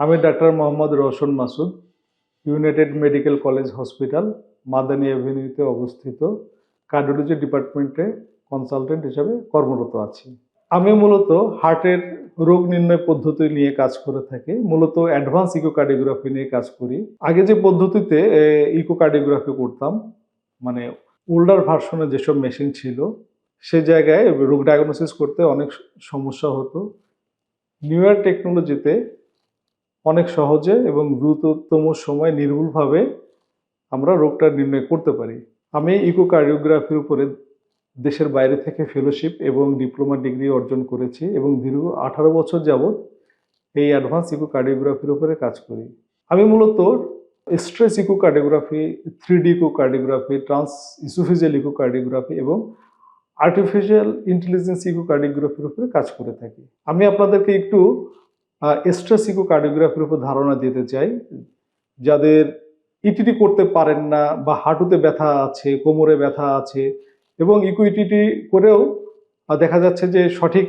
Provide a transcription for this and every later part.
আমি doctor Mohammad Rowshon Masud, United Medical College Hospital, Madani অ্যাভিনিউতে অবস্থিত, cardiology ডিপার্টমেন্টে consultant হিসাবে কর্মরত আছি। আমি মূলত হার্টের রোগ নির্ণয় পদ্ধতি নিয়ে কাজ করে থাকি, মূলত অ্যাডভান্স ইকোকার্ডিওগ্রাফি নিয়ে কাজ করি। আগে যে পদ্ধতিতে ইকোকার্ডিওগ্রাফি করতাম মানে ওল্ডার ভার্সনে যেসব মেশিন ছিল, সে জায়গায় রোগ ডায়াগনোসিস করতে অনেক সমস্যা হতো। নিউয়ার টেকনোলজিতে অনেক সহজে এবং দ্রুততম সময় নির্ভুলভাবে আমরা রোগটা নির্ণয় করতে পারি। আমি ইকোকার্ডিওগ্রাফির উপরে দেশের বাইরে থেকে ফেলোশিপ এবং ডিপ্লোমা ডিগ্রি অর্জন করেছি এবং দীর্ঘ আঠারো বছর যাবৎ এই অ্যাডভান্স ইকোকার্ডিওগ্রাফির উপরে কাজ করি। আমি মূলত stress echocardiography three D echocardiography, transoesophageal echocardiography এবং আর্টিফিশিয়াল ইন্টেলিজেন্স ইকোকার্ডিওগ্রাফির উপরে কাজ করে থাকি। আমি আপনাদেরকে একটু স্ট্রেস ইকোকার্ডিওগ্রাফির উপর ধারণা দিতে চাই। যাদের ইটিটি করতে পারেন না বা হাঁটুতে ব্যথা আছে, কোমরে ব্যথা আছে এবং ইকুইটিটি করেও দেখা যাচ্ছে যে সঠিক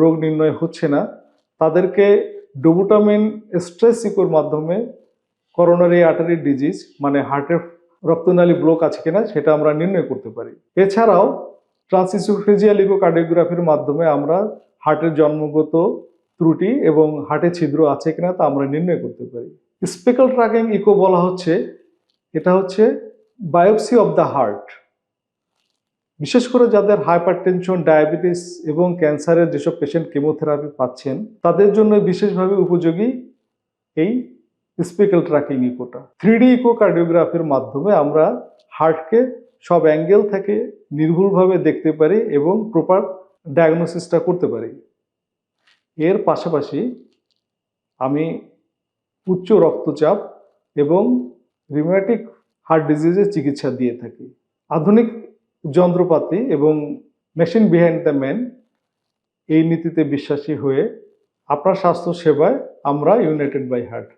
রোগ নির্ণয় হচ্ছে না, তাদেরকে ডোবুটামিন স্ট্রেস ইকোর মাধ্যমে করোনারি আর্টারি ডিজিজ মানে হার্টের রক্তনালী ব্লক আছে কিনা সেটা আমরা নির্ণয় করতে পারি। এছাড়াও ট্রান্সিসোফেজিয়াল ইকোকার্ডিওগ্রাফির মাধ্যমে আমরা হার্টের জন্মগত ত্রুটি এবং হার্টে ছিদ্র আছে কিনা তা আমরা নির্ণয় করতে পারি। স্পেকল ট্র্যাকিং ইকো বলা হচ্ছে, এটা হচ্ছে বায়োপসি অফ দ্য হার্ট। বিশেষ করে যাদের হাইপারটেনশন, ডায়াবেটিস এবং ক্যান্সারের যেসব পেশেন্ট কেমোথেরাপি পাচ্ছেন, তাদের জন্য বিশেষভাবে উপযোগী এই স্পেকল ট্র্যাকিং ইকোটা। থ্রি ডি ইকো কার্ডিওগ্রাফির মাধ্যমে আমরা হার্টকে সব অ্যাঙ্গেল থেকে নির্ভুলভাবে দেখতে পারি এবং প্রপার ডায়াগনোসিসটা করতে পারি। এর পাশাপাশি আমি উচ্চ রক্তচাপ এবং রিমেটিক হার্ট ডিজিজের চিকিৎসা দিয়ে থাকি। আধুনিক যন্ত্রপাতি এবং মেশিন বিহাইন্ড দ্য ম্যান এই নীতিতে বিশ্বাসী হয়ে আপনার স্বাস্থ্য সেবায় আমরা ইউনাইটেড বাই হার্ট